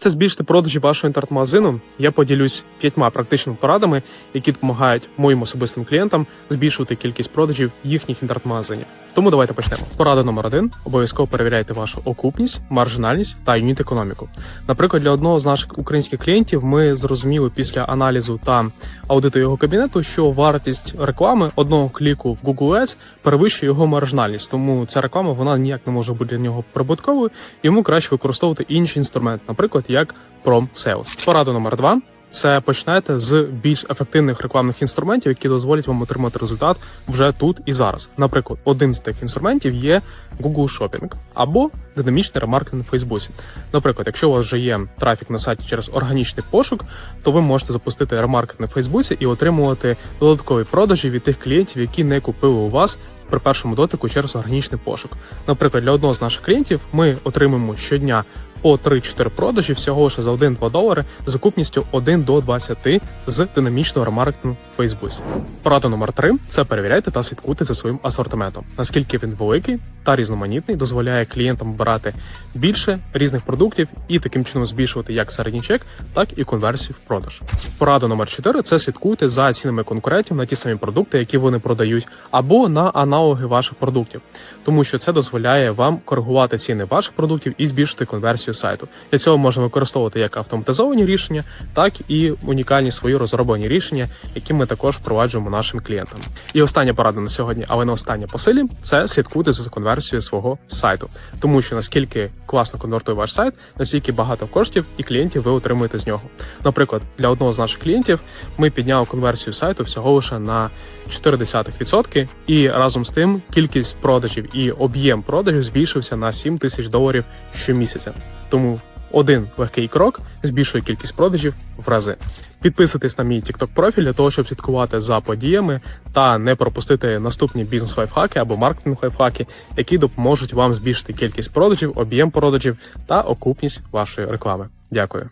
Хочете збільшити продажі вашого інтернет-магазину? Я поділюсь п'ятьма практичними порадами, які допомагають моїм особистим клієнтам збільшувати кількість продажів їхніх інтернет-магазинів. Тому давайте почнемо. Порада номер один: обов'язково перевіряйте вашу окупність, маржинальність та юніт економіку. Наприклад, для одного з наших українських клієнтів ми зрозуміли після аналізу та аудиту його кабінету, що вартість реклами одного кліку в Google Ads перевищує його маржинальність. Тому ця реклама вона ніяк не може бути для нього прибутковою. Йому краще використовувати інший інструмент, наприклад, як Prom Sales. Порада номер два. Це почнете з більш ефективних рекламних інструментів, які дозволять вам отримати результат вже тут і зараз. Наприклад, один з тих інструментів є Google Shopping або динамічний ремаркетинг в Фейсбуці. Наприклад, якщо у вас вже є трафік на сайті через органічний пошук, то ви можете запустити ремаркетинг в Фейсбуці і отримувати додаткові продажі від тих клієнтів, які не купили у вас при першому дотику через органічний пошук. Наприклад, для одного з наших клієнтів ми отримуємо щодня по 3-4 продажі всього лише за 1-2 долари з окупністю 1 до 20 з динамічного ремаркетингу в Фейсбуці. Порада номер 3 – це перевіряйте та слідкуйте за своїм асортиментом. Наскільки він великий та різноманітний, дозволяє клієнтам обирати більше різних продуктів і таким чином збільшувати як середній чек, так і конверсію в продаж. Порада номер 4 – це слідкуйте за цінами конкурентів на ті самі продукти, які вони продають, або на аналоги ваших продуктів, тому що це дозволяє вам коригувати ціни ваших продуктів і збільшити конверсію сайту. Для цього можна використовувати як автоматизовані рішення, так і унікальні свої розроблені рішення, які ми також впроваджуємо нашим клієнтам. І остання порада на сьогодні, але не остання по силі, це слідкуйте за конверсією свого сайту, тому що наскільки класно конвертує ваш сайт, настільки багато коштів і клієнтів ви отримуєте з нього. Наприклад, для одного з наших клієнтів ми підняли конверсію сайту всього лише на 0,4%, і разом з тим кількість продажів і об'єм продажів збільшився на 7 тисяч доларів щомісяця. Тому один легкий крок збільшує кількість продажів в рази. Підписуйтесь на мій TikTok профіль для того, щоб слідкувати за подіями та не пропустити наступні бізнес лайфхаки або маркетинг лайфхаки, які допоможуть вам збільшити кількість продажів, об'єм продажів та окупність вашої реклами. Дякую.